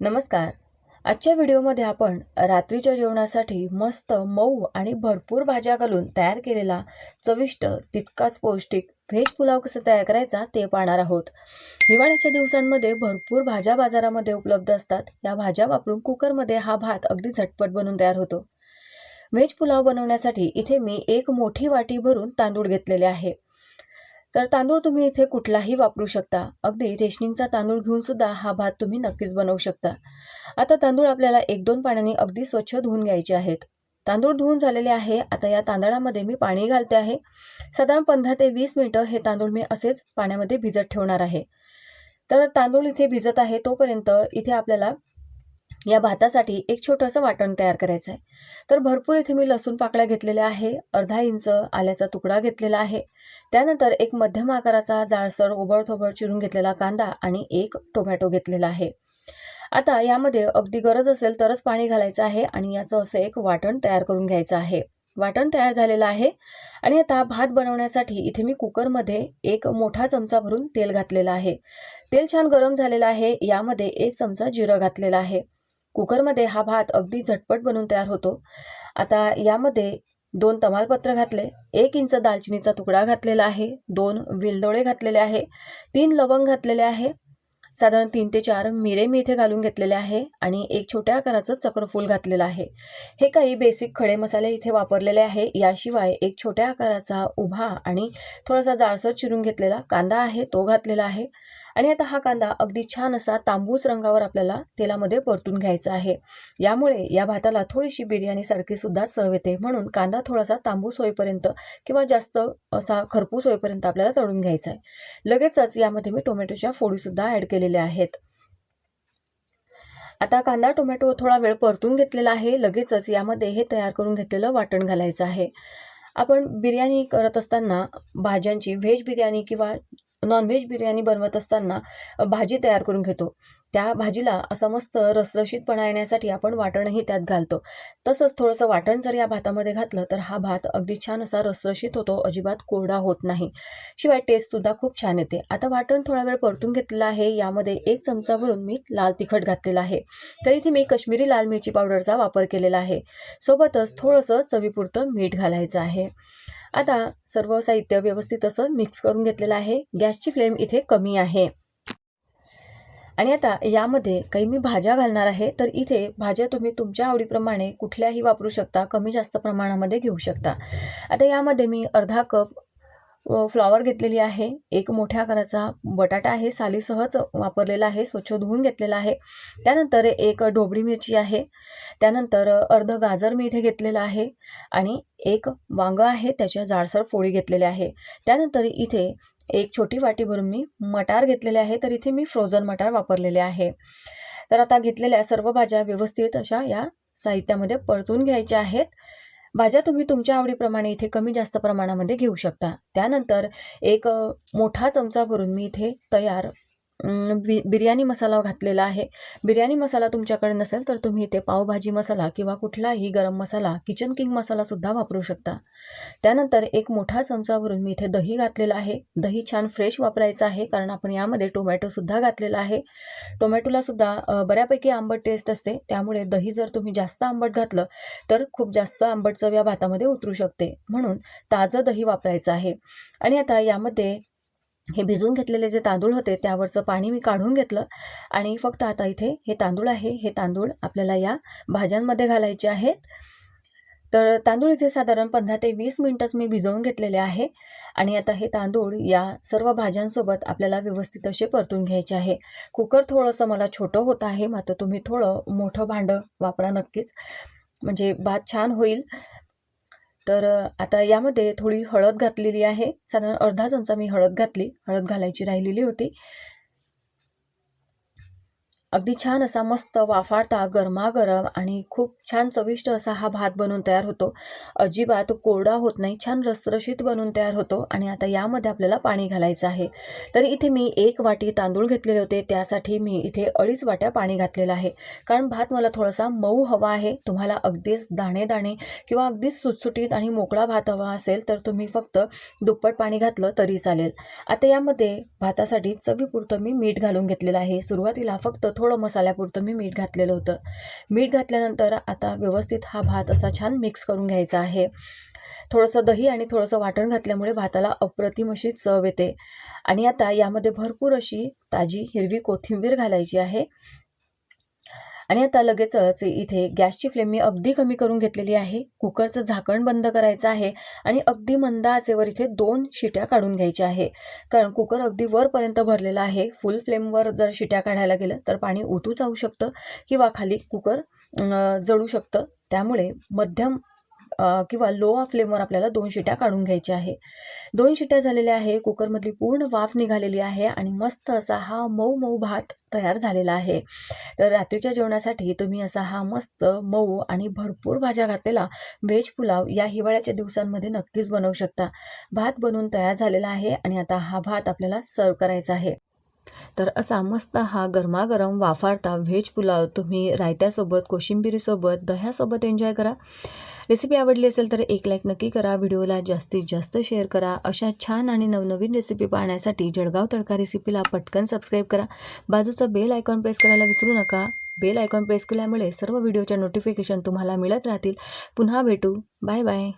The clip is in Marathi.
नमस्कार. आजच्या व्हिडिओमध्ये आपण रात्रीच्या जेवणासाठी मस्त मऊ आणि भरपूर भाज्या घालून तयार केलेला चविष्ट तितकाच पौष्टिक व्हेज पुलाव कसा तयार करायचा ते पाहणार आहोत. हिवाळ्याच्या दिवसांमध्ये भरपूर भाज्या बाजारामध्ये उपलब्ध असतात. या भाज्या वापरून कुकरमध्ये हा भात अगदी झटपट बनून तयार होतो. व्हेज पुलाव बनवण्यासाठी इथे मी एक मोठी वाटी भरून तांदूळ घेतलेले आहे. तर तांदूळ तुम्ही इथे कुठलाही वापरू शकता. अगदी रेशनिंगचा तांदूळ घेऊन सुद्धा हा भात तुम्ही नक्कीच बनवू शकता. आता तांदूळ आपल्याला एक दोन पाण्याने अगदी स्वच्छ धुवून घ्यायचे आहेत. तांदूळ धुवून झालेले आहे. आता या तांदळामध्ये मी पाणी घालते आहे. साधारण पंधरा ते वीस मिनटं हे तांदूळ मी असेच पाण्यामध्ये भिजत ठेवणार आहे. तर तांदूळ इथे भिजत आहे तोपर्यंत इथे आपल्याला या भातासाठी एक छोटंसं वाटण तयार करायचं आहे. तर भरपूर इथे मी लसूण पाकळ्या घेतलेल्या आहे अर्धा इंच आल्याचा तुकडा घेतलेला आहे. त्यानंतर एक मध्यम आकाराचा जाळसर ओबडथोबड चिरून घेतलेला कांदा आणि एक टोमॅटो घेतलेला आहे. आता यामध्ये अगदी गरज असेल तरच पाणी घालायचं आहे आणि याचं असं एक वाटण तयार करून घ्यायचं आहे. वाटण तयार झालेलं आहे आणि आता भात बनवण्यासाठी इथे मी कुकरमध्ये एक मोठा चमचा भरून तेल घातलेलं आहे. तेल छान गरम झालेलं आहे यामध्ये एक चमचा जिरं घातलेला आहे. कुकरमध्ये हा भात अगदी झटपट बनून तयार होतो. आता यामध्ये दोन तमालपत्र घातले एक इंच दालचिनीचा तुकडा घातलेला आहे दोन विलदोळे घातलेले आहे तीन लवंग घातलेले आहे साधारण तीन ते चार मिरे मी इथे घालून घेतलेले आहे आणि एक छोट्या आकाराचं चक्रफूल घातलेलं आहे. हे काही बेसिक खडे मसाले इथे वापरलेले आहे याशिवाय एक छोट्या आकाराचा उभा आणि थोडासा जाळसर चिरून घेतलेला कांदा आहे तो घातलेला आहे. आणि आता हा कांदा अगदी छान असा तांबूस रंगावर आपल्याला तेलामध्ये परतून घ्यायचा आहे. यामुळे या भाताला थोडीशी बिर्याणी सारखी सुद्धा चव येते. म्हणून कांदा थोडासा तांबूस होईपर्यंत किंवा जास्त असा खरपूस होईपर्यंत आपल्याला तळून घ्यायचा आहे. लगेचच यामध्ये मी टोमॅटोच्या फोडीसुद्धा ॲड केलेल्या आहेत. आता कांदा टोमॅटो थोडा वेळ परतून घेतलेला आहे. लगेचच यामध्ये हे तयार करून घेतलेलं वाटण घालायचं आहे. आपण बिर्याणी करत असताना भाज्यांची व्हेज बिर्याणी किंवा नॉनव्हेज बिर्याणी बनवत असताना भाजी तयार करून घेतो. त्या भाजीला असा मस्त रसरशीतपणा येण्यासाठी आपण वाटणही त्यात घालतो. तसंच थोडंसं वाटण जर या भातामध्ये घातलं तर हा भात अगदी छान असा रसरशीत होतो अजिबात कोरडा होत नाही. शिवाय टेस्टसुद्धा खूप छान येते. आता वाटण थोडा वेळ परतून घेतलेलं आहे. यामध्ये एक चमचा भरून मी लाल तिखट घातलेला आहे. तर इथे मी कश्मीरी लाल मिरची पावडरचा वापर केलेला आहे. सोबतच थोडंसं चवीपुरतं मीठ घालायचं आहे. आता सर्व साहित्य व्यवस्थित असं मिक्स करून घेतलेलं आहे. गॅसची फ्लेम इथे कमी आहे. आणि आता यामध्ये काही मी भाज्या घालणार आहे तर इथे भाज्या तुम्ही तुमच्या आवडीप्रमाणे कुठल्याही वापरू शकता कमी जास्त प्रमाणामध्ये घेऊ शकता. आता यामध्ये मी अर्धा कप फ्लॉवर घेतलेली आहे. एक मोठ्या आकाराचा बटाटा आहे. सालीसहच वापरलेला आहे. स्वच्छ धुवून घेतलेला आहे. त्यानंतर एक ढोबळी मिरची आहे. त्यानंतर अर्ध गाजर मी इथे घेतलेलं आहे आणि एक वांगं आहे. त्याच्या जाडसर फोडी घेतलेल्या आहे. त्यानंतर इथे एक छोटी वाटी भरून मी मटार घेतलेले आहे. तर इथे मी फ्रोझन मटार वापरलेले आहे. तर आता घेतलेल्या सर्व भाज्या व्यवस्थित अशा या साहित्यामध्ये परतून घ्यायच्या आहेत. भाज्या तुम्ही तुमच्या आवडीप्रमाणे इथे कमी जास्त प्रमाणामध्ये घेऊ शकता. त्यानंतर एक मोठा चमचा भरून मी इथे तयार बि बिर्याणी मसाला घातलेला आहे. बिर्याणी मसाला तुमच्याकडे नसेल तर तुम्ही इथे पावभाजी मसाला किंवा कुठलाही गरम मसाला किचन किंग मसालासुद्धा वापरू शकता. त्यानंतर एक मोठा चमचा भरून मी इथे दही घातलेलं आहे. दही छान फ्रेश वापरायचं आहे कारण आपण यामध्ये टोमॅटोसुद्धा घातलेला आहे. टोमॅटोलासुद्धा बऱ्यापैकी आंबट टेस्ट असते. त्यामुळे दही जर तुम्ही जास्त आंबट घातलं तर खूप जास्त आंबट चव या भातामध्ये उतरू शकते. म्हणून ताजं दही वापरायचं आहे. आणि आता यामध्ये हे भिजवून घेतलेले जे तांदूळ होते त्यावरचं पाणी मी काढून घेतलं. आणि फक्त आता इथे हे तांदूळ आहे. हे तांदूळ आपल्याला या भाज्यांमध्ये घालायचे आहेत. तर तांदूळ इथे साधारण पंधरा ते वीस मिनटंच मी भिजवून घेतलेले आहे. आणि आता हे तांदूळ या सर्व भाज्यांसोबत आपल्याला व्यवस्थित असे परतून घ्यायचे आहे. कुकर थोडंसं मला छोटं होत आहे. मात्र तुम्ही थोडं मोठं भांडं वापरा नक्कीच. म्हणजे भात छान होईल. तर आता यामध्ये थोडी हळद घातलेली आहे. साधारण अर्धा चमचा मी हळद घातली. हळद घालायची राहिलेली होती. अगदी छान असा मस्त वाफाळता गरमागरम आणि खूप छान चविष्ट असा हा भात बनून तयार होतो. अजिबात कोरडा होत नाही छान रसरशीत बनून तयार होतो आणि आता यामध्ये आपल्याला पाणी घालायचं आहे. तर इथे मी एक वाटी तांदूळ घेतलेले होते त्यासाठी मी इथे अडीच वाट्या पाणी घातलेलं आहे. कारण भात मला थोडासा मऊ हवा आहे तुम्हाला अगदीच दाणे दाणे किंवा अगदीच सुटसुटीत आणि मोकळा भात हवा असेल तर तुम्ही फक्त दुप्पट पाणी घातलं तरी चालेल. आता यामध्ये भातासाठी चवीपुरतं मी मीठ घालून घेतलेलं आहे. सुरुवातीला फक्त थोडं मसाल्यापुरतं मी मीठ घातलेलं होतं. मीठ घातल्यानंतर आता व्यवस्थित हा भात असा छान मिक्स करून घ्यायचा आहे. थोडंसं दही आणि थोडंसं वाटण घातल्यामुळे भाताला अप्रतिम अशी चव येते. आणि आता यामध्ये भरपूर अशी ताजी हिरवी कोथिंबीर घालायची आहे. आणि आता लगेचच इथे गॅसची फ्लेम मी अगदी कमी करून घेतलेली आहे. कुकरचं झाकण बंद करायचं आहे आणि अगदी मंद आचेवर इथे दोन शिट्या काढून घ्यायच्या आहे. कारण कुकर अगदी वरपर्यंत भरलेला आहे. फुल फ्लेमवर जर शिट्या काढायला गेलं तर पाणी उतू जाऊ शकतं किंवा खाली कुकर जळू शकतं. त्यामुळे मध्यम किंवा लो फ्लेमवर आपल्याला दोन शिट्या काढून घ्यायच्या आहे. दोन शिट्या झालेल्या आहे कुकरमधली पूर्ण वाफ निघालेली आहे आणि मस्त असा हा मऊ मऊ भात तयार झालेला आहे. तर रात्रीच्या जेवणासाठी तुम्ही असा हा मस्त मऊ आणि भरपूर भाज्या घातलेला व्हेज पुलाव या हिवाळ्याच्या दिवसांमध्ये नक्कीच बनवू शकता. भात बनवून तयार झालेला आहे आणि आता हा भात आपल्याला सर्व करायचा आहे. तर असा मस्त हा गरमागरम वाफारता व्हेज पुलाव तुम्ही रायत्यासोबत कोशिंबिरीसोबत दह्यासोबत एन्जॉय करा. रेसिपी आवडली असेल तर एक लाईक नक्की करा. व्हिडिओला जास्तीत जास्त शेअर करा. अशा छान आणि नवनवीन रेसिपी पाहण्यासाठी जळगाव तडका रेसिपीला पटकन सबस्क्राईब करा. बाजूचा बेल आयकॉन प्रेस करायला विसरू नका. बेल आयकॉन प्रेस केल्यामुळे सर्व व्हिडिओच्या नोटिफिकेशन तुम्हाला मिळत राहतील. पुन्हा भेटू. Bye bye.